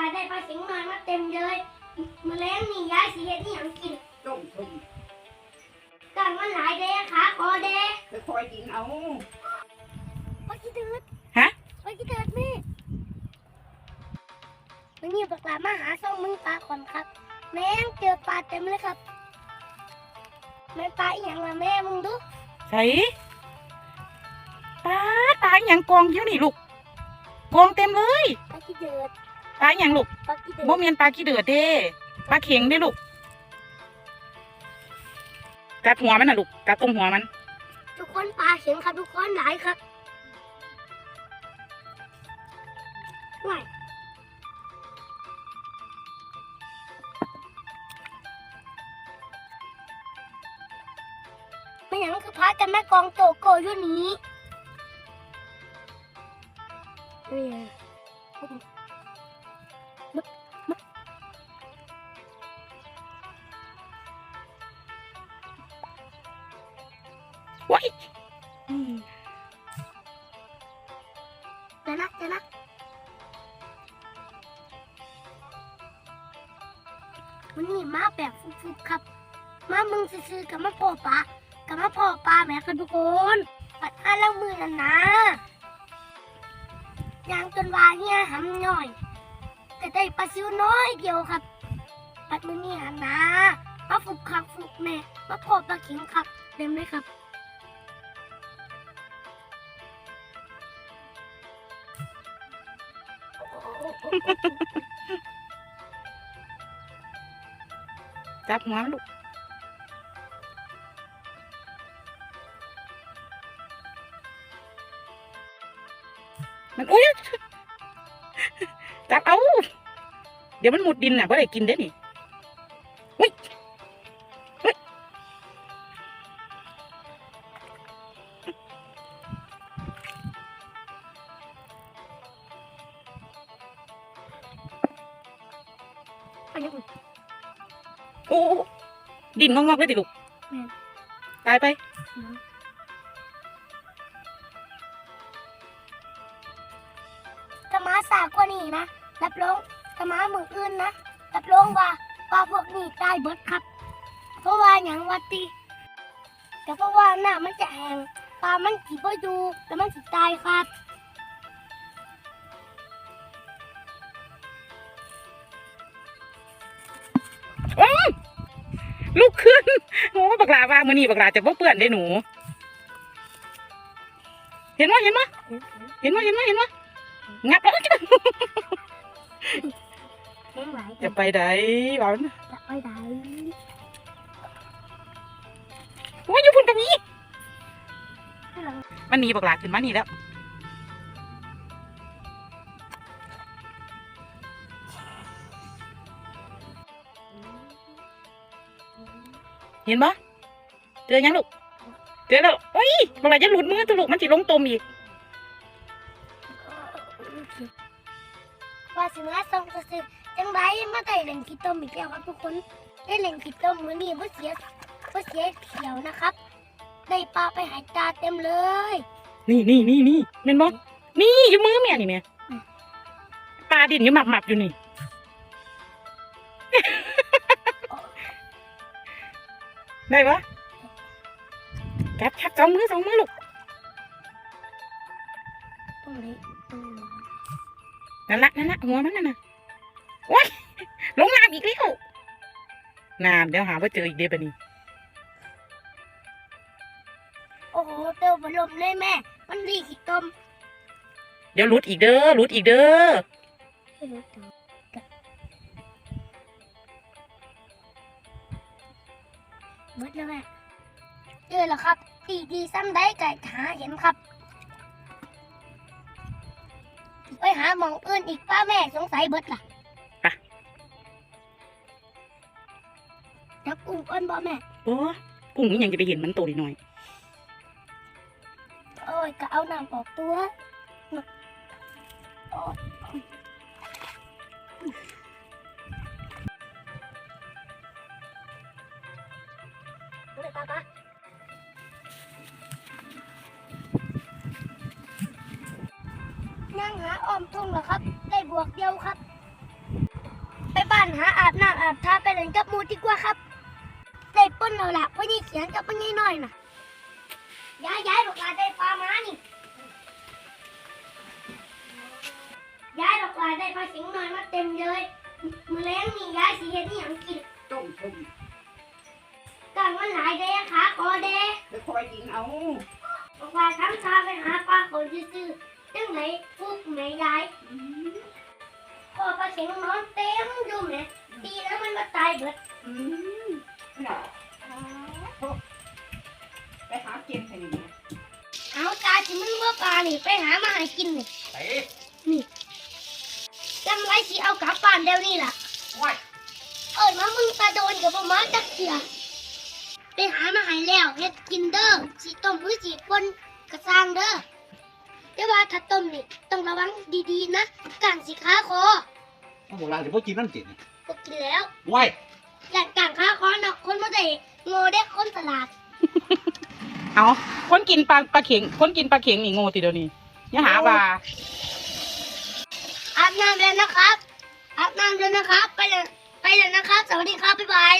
ว่าได้ปลาเข็งน้อยมาเต็มเลยมือแรงนี่ยายสิเฮ็ดนี่ยังกินต้มทุ่มกังมันหลายเด้ขาคอเด้ค่อยๆกินเอาปลาขี้เดือดฮะปลาขี้เดือดแม่วันนี้ปลามาหาส่งมึงปลาก่อนครับ แม่งเจอปลาเต็มเลยครับแม่ปลาอีหยังละแม่มึงดูใส่ตาตาอหย่างกองอยู่นี่ลูกกองเต็มเลยปลาขี้เดือด ปลาอหย่างลูกปลาขี้เดือบ่ดเมียนปลาขี้เดือดเด้ปลาเข็งเด้ลูกกัดหัวมันน่ะลูกกัดตรงหัวมัน ทุกคนปลาเข็งครับทุกคนหลายครับว้ายไม่หยังคือพากันแม่กองโตโกอยู่นี้เเดี๋ยวนะเดี๋ยวนะวันนี้มาแบบฟุกๆครับ มามึงซื้อกับมาพ่อปลากับมาพ่อปลาแหม่ครับทุกคนปัดห้าล้วมือนั่นนะยางจนวาเฮียหำหน่อยก็ได้ปลาซิวน้อยเดียวครับปัดมือนี่หันนะมาฟุกคักฟุกแม่มาพ่อปลาข็งครับเต็มเลยครับ จับหัวมันลูกมันอุ้ยจับเอา เดี๋ยวมันหมุดดินน่ะก็ได้กินได้นี่ โอ้โอ้ ดินงอกๆเลยติลูกแม่น ตายไปถ้ามาสากกว่านี้นะ รับรองถ้ามามืออื่นนะ รับรองว่าปลาพวกนี้ตายเบิดครับ เพราะว่าอย่างวัดตีแต่เพราะว่าหน้ามันจะแห้งปลามันกี่บ่อยู่แล้วมันสิตายครับ ลุกขึ้นโอ้บักลาว่ามือนี่บักลาจะบ่เปื้อนได้หนู เห็นว่าเห็นว่าเห็นว่าเห็นว่าเห็นว่างับแล้วจ้ะแห้งหลายจะไปไหนบ้านจะไปไหนว่าอยู่พุ่นกับนี้ให้เรามันหนีบักลาขึ้นมานี่แล้ว เห็นปะเจอยังลูกเจอแล้วโอ้ยบักลาจะหลุดมือตัวลูกมันสิลงตมอีกว่าสิมาส่งซื้อๆจังไรมาได้เล่นขี้ต้มอีกแล้วครับทุกคนได้เล่นขี้ต้มมื้อนี้บ่เสียบ่เสียเขียวนะครับ ได้ปลาไปหายตาเต็มเลย นี่นี่นี่นี่เห็นปะนี่อยู่มือแม่นี่แม่ปลาดินอยู่หมับหมับๆอยู่นี่ ได้ปะกัดกัดสองมือสองมือลูกตรงนี้ตรงนี้นั่นละนั่นละหัวมันนั่นน่ะโอ้ยลงน้ำอีกแล้วน้ำเดี๋ยวหาว่าเจออีกเดี๋ยวบัดนี้โอ้โหเตวบลมเลยแม่ มันดีขี้ต้มเดี๋ยวหลุดอีกเด้อหลุดอีกเด้อ เบิดแล้วแม่เจอแล้วครับตีดีซ้ำได้ไก่หาเห็นครับ ไปหาหมองอื่นอีกป้าแม่สงสัยเบิดล่ะจับกุ้งก้นบ่แม่โอ้กุ้งนี่ยังจะไปเห็นมันโตนิดหน่อยโอ้ยก็เอาน้ำออกตัวโอ้ยเลย มทุ่งเหรอครับ ได้บวกเดียวครับหาอาบน้ำอาบท่าไปเล่นกับหมูดีกว่าครับ ได้ป้นเราละพ่อนี่เขียนกับพ่อนี่น้อยน่ะย้ายย้ายลูกหลานได้ปลามานี่ย้ายลูกหลานได้ปลาสิงหน่อยมาเต็มเลยมือแรงนี่ย้ายสีเห็ดนี่ยังกินต้มทุ่มกลางมันหลายแดงขาคอแดงไปคอยยิงเอาลูกหลานทำทาไปหาปลาคนซื่อ ๆจังไหนฟุกไหนย้ายพอปลาสิงนอนเต็มอยู่เนี่ยดีแล้วมันมาตายเบิดอืมน่ะไปหาเก็บให้นี่เอาตาสิมึงว่าปลานี่ไปหามาให้กินนี่ไปจังไรสิเอากลับบ้านเดี๋ยวนี้ล่ะว้ายเอิญมามึงตาโดนกับประมาจักเสียไปหามาให้แล้วเฮ็ดกินเด้อสีต้มหรือสีปนกระซังเด้อแต่ว่า ถ้าต้มนี่ต้องระวังดีๆนะกางสิขาคอโบราณจะพวกกินนั่นจิตก็กินแล้วว้ายแต่กางขาคอเนาะคนบ่ได้โง่ได้คนตลาดเอาคนกินปลาปลาเข็งคนกินปลาเข็งนี่โง่ติเดี๋ยวนี้อย่าหาว่าอาบน้ำแล้วนะครับอาบน้ำแล้วนะครับ ไปเลยไปเลยนะครับ สวัสดีครับ บ๊ายบาย